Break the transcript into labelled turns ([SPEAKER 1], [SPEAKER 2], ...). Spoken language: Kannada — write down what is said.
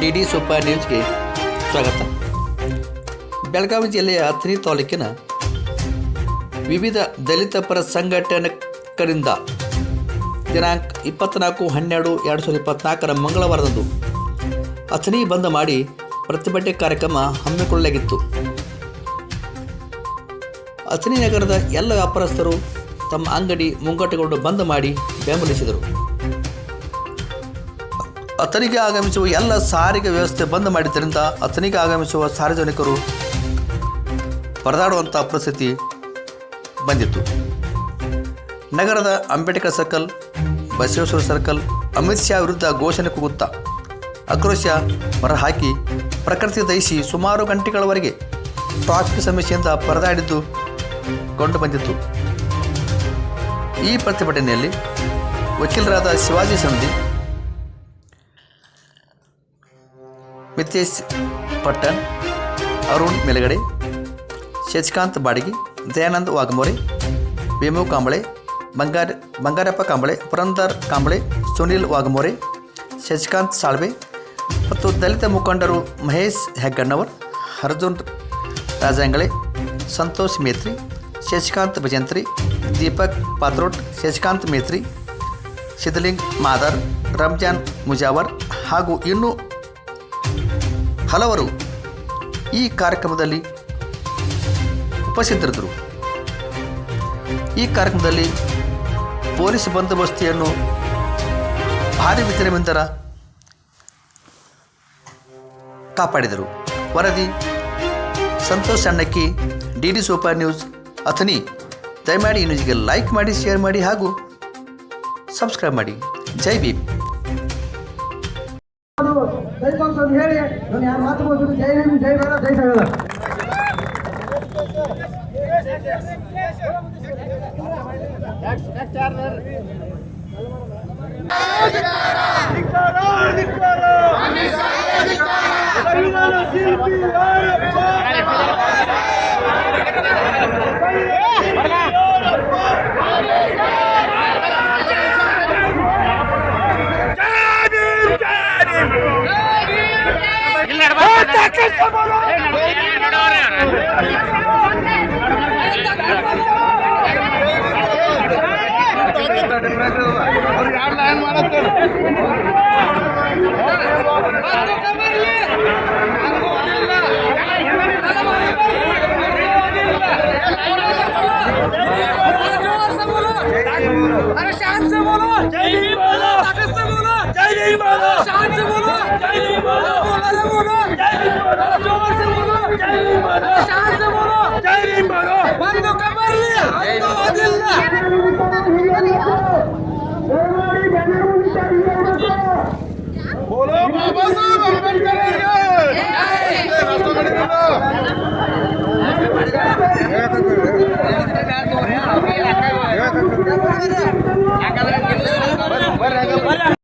[SPEAKER 1] ಡಿ ಡಿ ಸೂಪರ್ ನ್ಯೂಸ್ಗೆ ಸ್ವಾಗತ. ಬೆಳಗಾವಿ ಜಿಲ್ಲೆಯ ಅಥಣಿ ತಾಲೂಕಿನ ವಿವಿಧ ದಲಿತ ಪರ ಸಂಘಟನೆಗಳಿಂದ ದಿನಾಂಕ ಇಪ್ಪತ್ತ್ನಾಲ್ಕು ಹನ್ನೆರಡು, ಎರಡು ಸಾವಿರದ ಇಪ್ಪತ್ತ್ನಾಲ್ಕರ ಮಂಗಳವಾರದಂದು ಅಥಣಿ ಬಂದ್ ಮಾಡಿ ಪ್ರತಿಭಟನೆ ಕಾರ್ಯಕ್ರಮ ಹಮ್ಮಿಕೊಳ್ಳಲಾಗಿತ್ತು. ಅಥಣಿ ನಗರದ ಎಲ್ಲ ವ್ಯಾಪಾರಸ್ಥರು ತಮ್ಮ ಅಂಗಡಿ ಮುಂಗಟ್ಟುಗಳನ್ನು ಬಂದ್ ಮಾಡಿ ಬೆಂಬಲಿಸಿದರು. ಅಥಣಿಗೆ ಆಗಮಿಸುವ ಎಲ್ಲ ಸಾರಿಗೆ ವ್ಯವಸ್ಥೆ ಬಂದ್ ಮಾಡಿದ್ದರಿಂದ ಆತನಿಗೆ ಆಗಮಿಸುವ ಸಾರ್ವಜನಿಕರು ಪರದಾಡುವಂಥ ಪರಿಸ್ಥಿತಿ ಬಂದಿತ್ತು. ನಗರದ ಅಂಬೇಡ್ಕರ್ ಸರ್ಕಲ್, ಬಸವೇಶ್ವರ ಸರ್ಕಲ್, ಅಮಿತ್ ಶಾ ವಿರುದ್ಧ ಘೋಷಣೆ ಕೂಗುತ್ತಾ ಆಕ್ರೋಶ ಹೊರಹಾಕಿ ಪ್ರಕೃತಿ ದಯಿಸಿ ಸುಮಾರು ಗಂಟೆಗಳವರೆಗೆ ಟ್ರಾಫಿಕ್ ಸಮಸ್ಯೆಯಿಂದ ಪರದಾಡಿದ್ದು ಕೊಂಡು ಬಂದಿತ್ತು. ಈ ಪ್ರತಿಭಟನೆಯಲ್ಲಿ ವಕೀಲರಾದ ಶಿವಾಜಿ ಸಂಧಿ ಮಿತೇಶ್ ಪಟ್ಟನ್, ಅರುಣ್ ಮೆಲಗಡೆ, ಶಶಿಕಾಂತ್ ಬಾಡಿಗಿ, ದಯಾನಂದ್ ವಾಘಮೋರೆ ಭೀಮು ಕಾಂಬಳೆ, ಬಂಗಾರ, ಬಂಗಾರಪ್ಪ ಕಾಂಬಳೆ, ಪುರಂದರ್ ಕಾಂಬಳೆ, ಸುನಿಲ್ ವಾಘಮೋರೆ ಶಶಿಕಾಂತ್ ಸಾಳ್ವೆ ಮತ್ತು ದಲಿತ ಮುಖಂಡರು ಮಹೇಶ್ ಹೆಗ್ಗಣ್ಣವರ್ ಅರ್ಜುನ್ ರಾಜಾಂಗಳೆ, ಸಂತೋಷ್ ಮೇತ್ರಿ, ಶಶಿಕಾಂತ್ ಭಜಂತ್ರಿ, ದೀಪಕ್ ಪಾತ್ರೋಟ್, ಶಶಿಕಾಂತ್ ಮೇತ್ರಿ, ಸಿದ್ಧಲಿಂಗ್ ಮಾದರ್, ರಂಜಾನ್ ಮುಜಾವರ್ ಹಾಗೂ ಇನ್ನೂ ಹಲವರು ಈ ಕಾರ್ಯಕ್ರಮದಲ್ಲಿ ಉಪಸ್ಥಿತರಿದ್ದರು. ಈ ಕಾರ್ಯಕ್ರಮದಲ್ಲಿ ಪೊಲೀಸ್ ಬಂದೋಬಸ್ತಿಯನ್ನು ಭಾರಿ ಮಂತರ ಕಾಪಾಡಿದರು. ವರದಿ, Santosh Annakki D D super news Athani ದಯಮಾಡಿ ಈ ನ್ಯೂಸ್ಗೆ ಲೈಕ್ ಮಾಡಿ, ಶೇರ್ ಮಾಡಿ ಹಾಗೂ ಸಬ್ಸ್ಕ್ರೈಬ್ ಮಾಡಿ. ಜೈ ಭೀಮ್.
[SPEAKER 2] ದಯವಿಟ್ಟು ಅಂತ ಹೇಳಿ ನಾನು ಯಾರು ಮಾತು ಬೋದ್ರು ಜೈ ಹಿಂದ್ ಜೈ ಬೇಡ ಜೈ ಬೇಡ
[SPEAKER 3] अरे शान से बोलो जय हिंद बोलो। ताकत से बोलो जय हिंद बोलो। शान से बोलो। जय हिंद बोलो। बोलो से बोलो जय हिंद बोलो ज़ोर से बोलो जय हिंद बोलो शान से बोलो। जय हिंद बोलो। बंदो कमर। बोलो बाबा साहब अंबेडकर